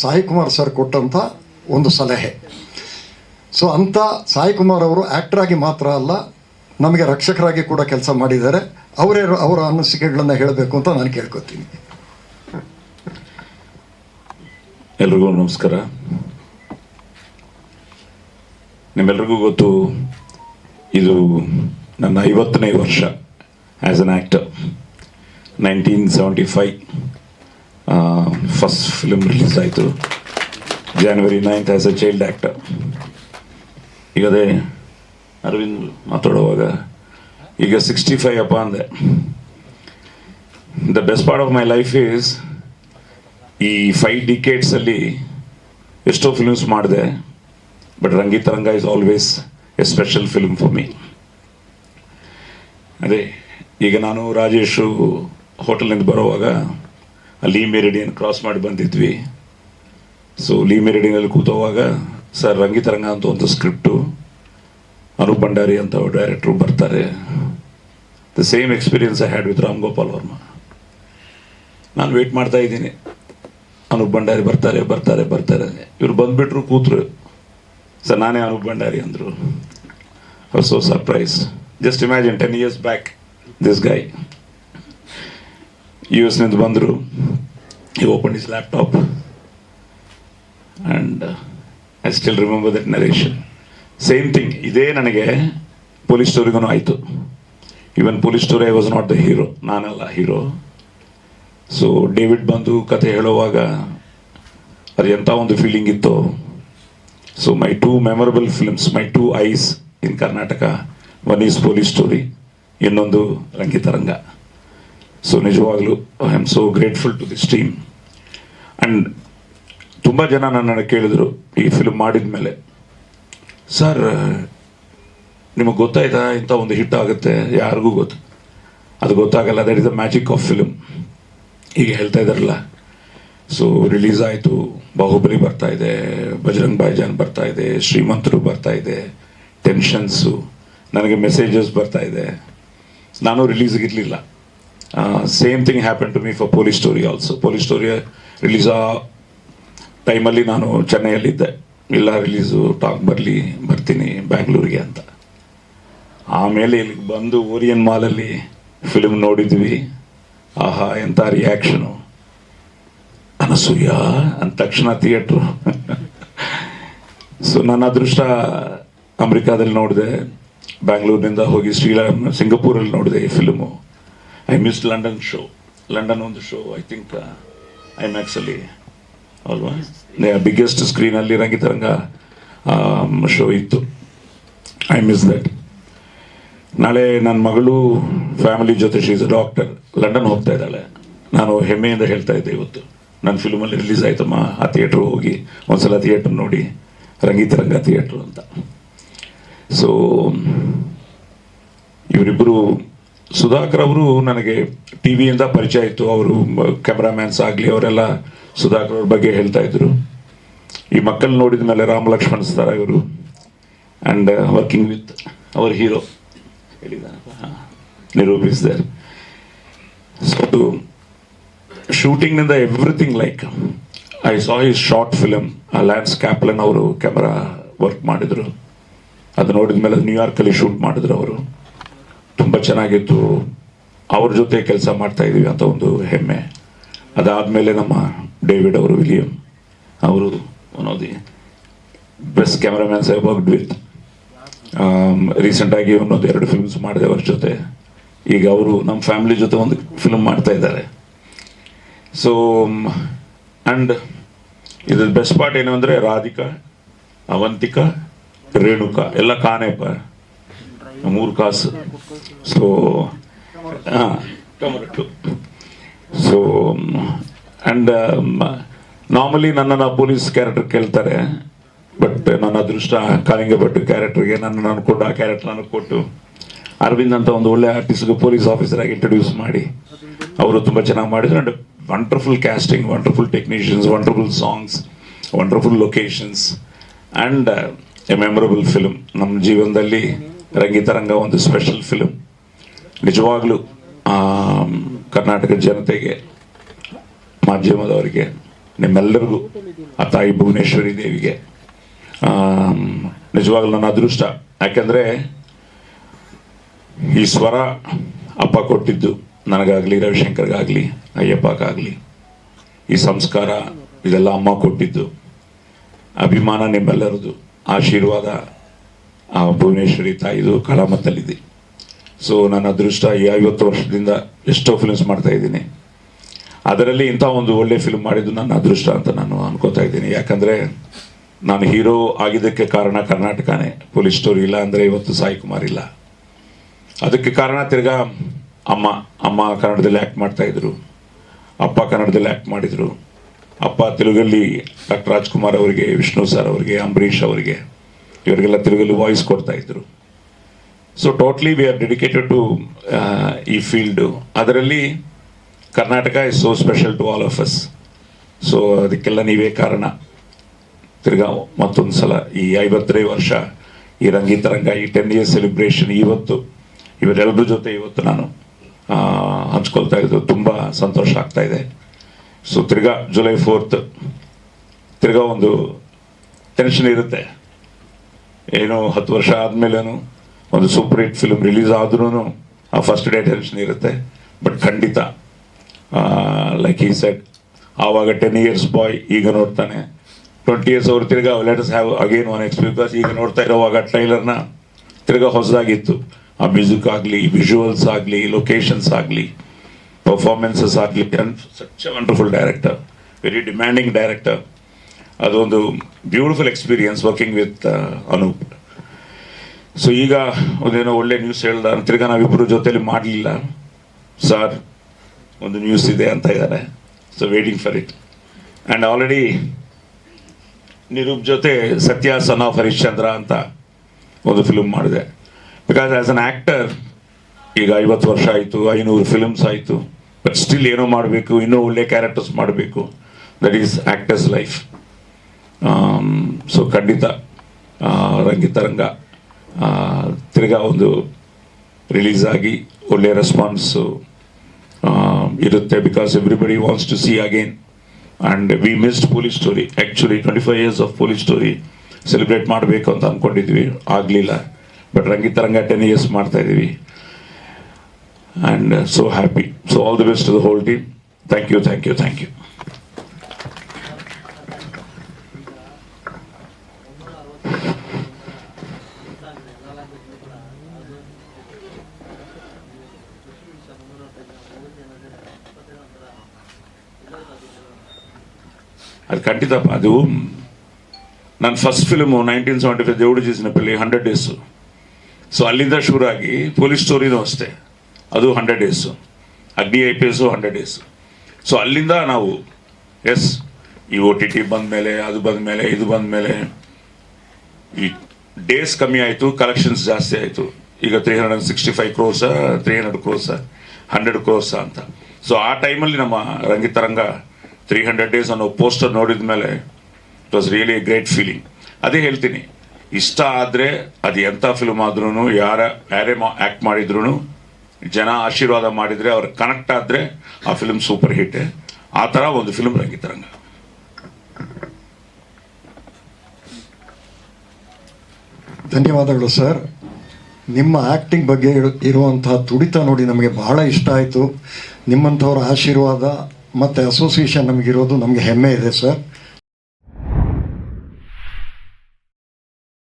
Sai Kumar sir ಕೊಟ್ಟಂಥ ಒಂದು ಸಲಹೆ. ಸೊ ಅಂತ ಸಾಯಿ ಕುಮಾರ್ ಅವರು ಆಕ್ಟರ್ ಆಗಿ ಮಾತ್ರ ಅಲ್ಲ, ನಮಗೆ ರಕ್ಷಕರಾಗಿ ಕೂಡ ಕೆಲಸ ಮಾಡಿದ್ದಾರೆ. ಅವರೇ ಅವರ ಅನಿಸಿಕೆಗಳನ್ನು ಹೇಳಬೇಕು ಅಂತ ನಾನು ಕೇಳ್ಕೊತೀನಿ. ಎಲ್ರಿಗೂ ನಮಸ್ಕಾರ. ನಿಮ್ಮೆಲ್ರಿಗೂ ಗೊತ್ತು, ಇದು ನನ್ನ ಐವತ್ತನೇ ವರ್ಷ as an actor nineteen seventy five first film release ಆಯಿತು. January ninth as a child actor ಈಗ ಅದೇ ಅರವಿಂದ್ ಮಾತಾಡುವಾಗ. ಈಗ ಸಿಕ್ಸ್ಟಿ ಫೈವ್ ಅಪ್ಪ ಅಂದೆ. The best part of my life is ಈ ಫೈವ್ ಡಿಕೇಟ್ಸಲ್ಲಿ ಎಷ್ಟೋ ಫಿಲ್ಮ್ಸ್ ಮಾಡಿದೆ. But Rangitaranga is always a special film for me ಅದೇ, ಈಗ ನಾನು ರಾಜೇಶು ಹೋಟೆಲ್ನಿಂದ ಬರುವಾಗ ಅಲ್ಲಿ ಮೆರಿಡಿಯನ್ ಕ್ರಾಸ್ ಮಾಡಿ ಬಂದಿದ್ವಿ. ಸೊ ಲೀ ಮೆರಿಡಿಯನಲ್ಲಿ ಕೂತೋವಾಗ, ಸರ್ ರಂಗಿತರಂಗ ಅಂತ ಒಂದು ಸ್ಕ್ರಿಪ್ಟು ಅನೂಪ್ ಭಂಡಾರಿ ಅಂತ ಡೈರೆಕ್ಟ್ರು ಬರ್ತಾರೆ. The same experience I had with Ram Gopal Varma ನಾನು ವೇಟ್ ಮಾಡ್ತಾ ಇದ್ದೀನಿ. ಅನೂಪ್ ಭಂಡಾರಿ ಬರ್ತಾರೆ ಬರ್ತಾರೆ ಬರ್ತಾರೆ. ಇವ್ರು ಬಂದುಬಿಟ್ರು ಕೂತರು. ಸರ್, ನಾನೇ ಅನೂಪ್ ಭಂಡಾರಿ ಅಂದರು. So surprise just imagine ten years back this guy U ಎಸ್ನಿಂದ ಬಂದರು ಈ open is laptop and I still remember that narration same thing ಇದೇ ನನಗೆ ಪೊಲೀಸ್ ಸ್ಟೋರಿಗೂ ಆಯಿತು. Even police story I was not the hero ನಾನಲ್ಲ hero so David ಬಂದು ಕತೆ ಹೇಳುವಾಗ ಅದು ಎಂಥ ಒಂದು ಫೀಲಿಂಗ್ ಇತ್ತು. So my two memorable films my two eyes in Karnataka one is police story ಇನ್ನೊಂದು ರಂಗಿತರಂಗ. ಸೊ ನಿಜವಾಗ್ಲೂ I am so grateful to this team and ತುಂಬ ಜನ ನನ್ನನ್ನು ಕೇಳಿದರು, ಈ ಫಿಲ್ಮ್ ಮಾಡಿದ ಮೇಲೆ. ಸರ್ ನಿಮಗೆ ಗೊತ್ತಾಯ್ತಾ? ಇಂಥ ಒಂದು ಹಿಟ್ ಆಗುತ್ತೆ, ಯಾರಿಗೂ ಗೊತ್ತು. ಅದು ಗೊತ್ತಾಗಲ್ಲ that is the magic of film ಈಗ ಹೇಳ್ತಾ ಇದ್ದಾರಲ್ಲ. ಸೊ ರಿಲೀಸ್ ಆಯಿತು, ಬಾಹುಬಲಿ ಬರ್ತಾ ಇದೆ, ಬಜರಂಗ್ ಬಾಯ್ಜಾನ್ ಬರ್ತಾ ಇದೆ, ಶ್ರೀಮಂತರು ಬರ್ತಾ ಇದೆ ಟೆನ್ಷನ್ಸು ನನಗೆ ಮೆಸೇಜಸ್ ಬರ್ತಾ ಇದೆ. ನಾನು ರಿಲೀಸ್ಗೆ ಇರಲಿಲ್ಲ. Same thing happen to me for police story also police story release ಆ ಟೈಮಲ್ಲಿ ನಾನು ಚೆನ್ನೈಯಲ್ಲಿದ್ದೆ. ಇಲ್ಲ ರಿಲೀಸು ಟಾಕ್ ಬರಲಿ, ಬರ್ತೀನಿ ಬ್ಯಾಂಗ್ಳೂರಿಗೆ ಅಂತ. ಆಮೇಲೆ ಇಲ್ಲಿಗೆ ಬಂದು ಓರಿಯನ್ ಮಾಲಲ್ಲಿ ಫಿಲ್ಮ್ ನೋಡಿದ್ವಿ. ಆಹಾ ಎಂಥ ರಿಯಾಕ್ಷನು ಅನಸೂಯ ಅಂದ ತಕ್ಷಣ ಥಿಯೇಟ್ರು ಸೊ ನನ್ನ ಅದೃಷ್ಟ ಅಮೆರಿಕಾದಲ್ಲಿ ನೋಡಿದೆ. ಬ್ಯಾಂಗ್ಳೂರಿನಿಂದ ಹೋಗಿ ಶ್ರೀಲಂ ಸಿಂಗಪೂರಲ್ಲಿ ನೋಡಿದೆ ಈ film I miss London show London ಒಂದು ಶೋ ಐ ಥಿಂಕ್ ಐ ಮ್ಯಾಕ್ಸಲ್ಲಿ ಅಲ್ವಾ? ಬಿಗ್ಗೆಸ್ಟ್ ಸ್ಕ್ರೀನಲ್ಲಿ ರಂಗಿತರಂಗ ಶೋ ಇತ್ತು. ಐ ಮಿಸ್ ದಟ್ ನಾಳೆ ನನ್ನ ಮಗಳು ಫ್ಯಾಮಿಲಿ ಜೊತೆ ಶೀಸ್ ಡಾಕ್ಟರ್ ಲಂಡನ್ ಹೋಗ್ತಾ ಇದ್ದಾಳೆ. ನಾನು ಹೆಮ್ಮೆಯಿಂದ ಹೇಳ್ತಾ ಇದ್ದೆ ಇವತ್ತು. ನನ್ನ ಫಿಲ್ಮಲ್ಲಿ ರಿಲೀಸ್ ಆಯ್ತಮ್ಮ ಆ ಥಿಯೇಟ್ರ್ ಹೋಗಿ. ಒಂದ್ಸಲ ಥಿಯೇಟ್ರ್ ನೋಡಿ ರಂಗಿತರಂಗ ಥಿಯೇಟ್ರ್ ಅಂತ. ಸೊ ಇವರಿಬ್ಬರು ಸುಧಾಕರ್ ಅವರು ನನಗೆ ಟಿ ವಿಯಿಂದ ಪರಿಚಯ ಇತ್ತು ಅವರು ಕ್ಯಾಮ್ರಾಮ್ಯಾನ್ಸ್ ಆಗಲಿ, ಅವರೆಲ್ಲ ಸುಧಾಕರ್ ಅವ್ರ ಬಗ್ಗೆ ಹೇಳ್ತಾ ಇದ್ರು. ಈ ಮಕ್ಕಳು ನೋಡಿದ ಮೇಲೆ ರಾಮ ಲಕ್ಷ್ಮಣ್ ಸ್ತಾರ ಇವರು. And working with our hero ನಿರೂಪಿಸಿದ್ದಾರೆ so ಶೂಟಿಂಗ್ನಿಂದ everything like I saw is short film Lance Kaplan ಅವರು ಕ್ಯಾಮ್ರಾ ವರ್ಕ್ ಮಾಡಿದರು. ಅದು ನೋಡಿದ ಮೇಲೆ ನ್ಯೂಯಾರ್ಕಲ್ಲಿ ಶೂಟ್ ಮಾಡಿದ್ರು ಅವರು. ತುಂಬ ಚೆನ್ನಾಗಿತ್ತು. ಅವ್ರ ಜೊತೆ ಕೆಲಸ ಮಾಡ್ತಾ ಇದೀವಿ ಅಂತ ಒಂದು ಹೆಮ್ಮೆ. ಅದಾದಮೇಲೆ ನಮ್ಮ ಡೇವಿಡ್ ಅವರು, ವಿಲಿಯಂ ಅವರು one of the best cameramans I worked with ರೀಸೆಂಟಾಗಿ ಒಂದೊಂದು ಎರಡು ಫಿಲ್ಮ್ಸ್ ಮಾಡಿದೆ ಅವ್ರ ಜೊತೆ. ಈಗ ಅವರು ನಮ್ಮ ಫ್ಯಾಮಿಲಿ ಜೊತೆ ಒಂದು ಫಿಲ್ಮ್ ಮಾಡ್ತಾ ಇದ್ದಾರೆ. ಸೊ ಆ್ಯಂಡ್ ಇದ್ರ ಬೆಸ್ಟ್ ಪಾರ್ಟ್ ಏನು ಅಂದರೆ ರಾಧಿಕಾ, ಅವಂತಿಕಾ, ರೇಣುಕಾ, ಎಲ್ಲ ಕಾನೆಪ್ಪ ಮೂರು ಕಾಸು. ಸೊ ಸೊ ಆ್ಯಂಡ್ ನಾರ್ಮಲಿ ನನ್ನನ್ನು ಪೊಲೀಸ್ ಕ್ಯಾರೆಕ್ಟರ್ ಕೇಳ್ತಾರೆ. ಬಟ್ ನನ್ನ ಅದೃಷ್ಟ ಕಾಲಿಂಗ ಭಟ್ ಕ್ಯಾರೆಕ್ಟರ್ಗೆ ನನ್ನನ್ನು ಕೊಟ್ಟು ಆ ಕ್ಯಾರೆಕ್ಟರ್ ಕೊಟ್ಟು ಅರವಿಂದ್ ಅಂತ ಒಂದು ಒಳ್ಳೆ ಆರ್ಟಿಸ್ಟ್ಗೆ ಪೊಲೀಸ್ ಆಫೀಸರ್ ಆಗಿ ಇಂಟ್ರೊಡ್ಯೂಸ್ ಮಾಡಿ. ಅವರು ತುಂಬ ಚೆನ್ನಾಗಿ ಮಾಡಿದ್ರು and wonderful casting wonderful technicians wonderful songs wonderful locations and a memorable film ನಮ್ಮ ಜೀವನದಲ್ಲಿ ರಂಗಿತರಂಗ ಒಂದು ಸ್ಪೆಷಲ್ ಫಿಲ್ಮ್ ನಿಜವಾಗ್ಲೂ ಕರ್ನಾಟಕ ಜನತೆಗೆ, ಮಾಧ್ಯಮದವರಿಗೆ, ನಿಮ್ಮೆಲ್ಲರಿಗೂ, ಆ ತಾಯಿ ಭುವನೇಶ್ವರಿ ದೇವಿಗೆ ನಿಜವಾಗ್ಲೂ ನನ್ನ ಅದೃಷ್ಟ. ಯಾಕೆಂದರೆ, ಈ ಸ್ವರ ಅಪ್ಪ ಕೊಟ್ಟಿದ್ದು ನನಗಾಗಲಿ, ರವಿಶಂಕರ್ಗಾಗಲಿ, ಅಯ್ಯಪ್ಪಗಾಗಲಿ. ಈ ಸಂಸ್ಕಾರ ಇದೆಲ್ಲ ಅಮ್ಮ ಕೊಟ್ಟಿದ್ದು. ಅಭಿಮಾನ ನಿಮ್ಮೆಲ್ಲರದು. ಆಶೀರ್ವಾದ ಆ ಭುವನೇಶ್ವರಿ ತಾಯಿದು ಕಳಮತ್ತಲ್ಲಿದೆ ಸೊ ನನ್ನ ಅದೃಷ್ಟ ಈ ಐವತ್ತು ವರ್ಷದಿಂದ ಎಷ್ಟೋ ಫಿಲ್ಮ್ಸ್ ಮಾಡ್ತಾ ಇದ್ದೀನಿ. ಅದರಲ್ಲಿ ಇಂಥ ಒಂದು ಒಳ್ಳೆ ಫಿಲ್ಮ್ ಮಾಡಿದ್ದು ನನ್ನ ಅದೃಷ್ಟ ಅಂತ ನಾನು ಅನ್ಕೋತಾ ಇದ್ದೀನಿ. ಯಾಕಂದರೆ ನಾನು ಹೀರೋ ಆಗಿದ್ದಕ್ಕೆ ಕಾರಣ ಕರ್ನಾಟಕನೇ. ಪೊಲೀಸ್ ಸ್ಟೋರಿ ಇಲ್ಲ ಅಂದರೆ ಇವತ್ತು ಸಾಯಿ ಕುಮಾರ್ ಇಲ್ಲ. ಅದಕ್ಕೆ ಕಾರಣ ತಿರ್ಗಾ ಅಮ್ಮ ಅಮ್ಮ ಕನ್ನಡದಲ್ಲಿ ಆ್ಯಕ್ಟ್ ಮಾಡ್ತಾ ಇದ್ರು. ಅಪ್ಪ ಕನ್ನಡದಲ್ಲಿ ಆ್ಯಕ್ಟ್ ಮಾಡಿದರು. ಅಪ್ಪ ತೆಲುಗಲ್ಲಿ ಡಾಕ್ಟರ್ ರಾಜ್ಕುಮಾರ್ ಅವರಿಗೆ, ವಿಷ್ಣು ಸರ್ ಅವರಿಗೆ, ಅಂಬರೀಷ್ ಅವರಿಗೆ. ಇವರಿಗೆಲ್ಲ ತಿರುಗಲು ವಾಯ್ಸ್ ಕೊಡ್ತಾ ಇದ್ರು. So totally we are dedicated to ಈ ಫೀಲ್ಡು ಅದರಲ್ಲಿ Karnataka is so special to all of us so ಅದಕ್ಕೆಲ್ಲ ನೀವೇ ಕಾರಣ. ತಿರ್ಗಾ ಮತ್ತೊಂದು ಸಲ ಈ ಐವತ್ತೈದು ವರ್ಷ ಈ ರಂಗಿತರಂಗ ಈ ಟೆನ್ ಇಯರ್ಸ್ ಸೆಲೆಬ್ರೇಷನ್ ಇವತ್ತು ಇವರೆಲ್ಲರ ಜೊತೆ ಇವತ್ತು ನಾನು ಹಂಚ್ಕೊಳ್ತಾ ಇದ್ದು ತುಂಬ ಸಂತೋಷ ಆಗ್ತಾ ಇದೆ. ಸೊ ತಿರ್ಗಾ ಜುಲೈ ಫೋರ್ತ್ ತಿರ್ಗಾ ಒಂದು ಟೆನ್ಷನ್ ಇರುತ್ತೆ. ಏನು ಹತ್ತು ವರ್ಷ ಆದಮೇಲೂ ಒಂದು ಸೂಪರ್ ಹಿಟ್ ಫಿಲ್ಮ್ ರಿಲೀಸ್ ಆದ್ರೂ ಆ ಫಸ್ಟ್ ಡೇ ಟೆನ್ಷನ್ ಇರುತ್ತೆ. ಬಟ್ ಖಂಡಿತ ಲೈಕ್ ಈ ಸೆಟ್ ಆವಾಗ ಟೆನ್ ಇಯರ್ಸ್ ಬಾಯ್ ಈಗ ನೋಡ್ತಾನೆ. ಟ್ವೆಂಟಿ ಇಯರ್ಸ್ ಅವ್ರು ತಿರ್ಗಾ let's have again one experience ಈಗ ನೋಡ್ತಾ ಇರೋವಾಗ ಟ್ರೈಲರ್ನ ತಿರ್ಗಾ ಹೊಸದಾಗಿತ್ತು. ಆ ಮ್ಯೂಸಿಕ್ ಆಗಲಿ ವಿಜುವಲ್ಸ್ ಆಗಲಿ ಲೊಕೇಶನ್ಸ್ ಆಗಲಿ ಪರ್ಫಾರ್ಮೆನ್ಸಸ್ ಆಗಲಿ. Such wonderful director very demanding director ಅದೊಂದು beautiful experience working with Anup so ಈಗ ಒಂದೇನೋ ಒಳ್ಳೆ ನ್ಯೂಸ್ ಹೇಳ್ದ ತಿರ್ಗಾ ನಾವಿಬ್ಬರು ಜೊತೆಲಿ ಮಾಡಲಿಲ್ಲ. ಸರ್ ಒಂದು ನ್ಯೂಸ್ ಇದೆ ಅಂತ ಇದ್ದಾರೆ so waiting for it and already Nirup ಜೊತೆ ಸತ್ಯ, ಸನ್ ಆಫ್ ಹರಿಶ್ಚಂದ್ರ ಅಂತ ಒಂದು ಫಿಲ್ಮ್ ಮಾಡಿದೆ. ಬಿಕಾಸ್ ಆ್ಯಸ್ ಅನ್ ಆ್ಯಕ್ಟರ್ ಈಗ ಐವತ್ತು ವರ್ಷ ಆಯಿತು, ಐನೂರು ಫಿಲ್ಮ್ಸ್ ಆಯಿತು ಬಟ್ ಸ್ಟಿಲ್ ಏನೋ ಮಾಡಬೇಕು, ಇನ್ನೂ ಒಳ್ಳೆ ಕ್ಯಾರೆಕ್ಟರ್ಸ್ ಮಾಡಬೇಕು. That is actors life so ಖಂಡಿತ ರಂಗಿತರಂಗ ತಿರ್ಗಾ ಒಂದು ರಿಲೀಸ್ ಆಗಿ ಒಳ್ಳೆಯ ರೆಸ್ಪಾನ್ಸು ಇರುತ್ತೆ because everybody wants to see again and we missed police story actually twenty five years of police story celebrate ಮಾಡಬೇಕು ಅಂತ ಅಂದ್ಕೊಂಡಿದ್ವಿ ಆಗಲಿಲ್ಲ. ಬಟ್ ರಂಗಿತರಂಗ ಟೆನ್ ಇಯರ್ಸ್ ಮಾಡ್ತಾ ಇದ್ದೀವಿ and so happy so all the best to the whole team thank you thank you thank you ಅದು ಖಂಡಿತಪ್ಪ ಅದು ನನ್ನ first film nineteen seventy five Devudu Chesina Pelli hundred days so ಅಲ್ಲಿಂದ ಶುರುವಾಗಿ police ಸ್ಟೋರಿನೂ ಅಷ್ಟೇ ಅದು hundred days Agni I P S hundred days so ಅಲ್ಲಿಂದ ನಾವು ಎಸ್ ಈ ಒ ಟಿ ಟಿ ಬಂದಮೇಲೆ ಅದು ಬಂದಮೇಲೆ ಇದು ಬಂದಮೇಲೆ ಈ ಡೇಸ್ ಕಮ್ಮಿ ಆಯಿತು ಕಲೆಕ್ಷನ್ಸ್ ಜಾಸ್ತಿ ಆಯಿತು ಈಗ three hundred sixty five crores three hundred crores hundred crores ಅಂತ ಸೊ ಆ ಟೈಮಲ್ಲಿ ನಮ್ಮ ರಂಗಿತರಂಗ ತ್ರೀ ಹಂಡ್ರೆಡ್ ಡೇಸ್ ಅನ್ನೋ ಪೋಸ್ಟರ್ ನೋಡಿದ ಮೇಲೆ it was really a great feeling ಅದೇ ಹೇಳ್ತೀನಿ, ಇಷ್ಟ ಆದರೆ ಅದು ಎಂಥ ಫಿಲ್ಮ್ ಆದ್ರೂ ಯಾರ, ಯಾರೇ ಆ್ಯಕ್ಟ್ ಮಾಡಿದ್ರು ಜನ ಆಶೀರ್ವಾದ ಮಾಡಿದರೆ ಅವ್ರು ಕನೆಕ್ಟ್ ಆದರೆ ಆ ಫಿಲ್ಮ್ ಸೂಪರ್ ಹಿಟ್ ಆ ಥರ ಒಂದು ಫಿಲ್ಮ್ ರಂಗಿತರಂಗ ಧನ್ಯವಾದಗಳು ಸರ್. ನಿಮ್ಮ ಆ್ಯಕ್ಟಿಂಗ್ ಬಗ್ಗೆ ಇರು- ಇರುವಂತಹ ತುಡಿತ ನೋಡಿ ನಮಗೆ ಬಹಳ ಇಷ್ಟ ಆಯಿತು. ನಿಮ್ಮಂಥವ್ರ ಆಶೀರ್ವಾದ ಮತ್ತು ಅಸೋಸಿಯೇಷನ್ ನಮಗಿರೋದು ನಮಗೆ ಹೆಮ್ಮೆ ಇದೆ ಸರ್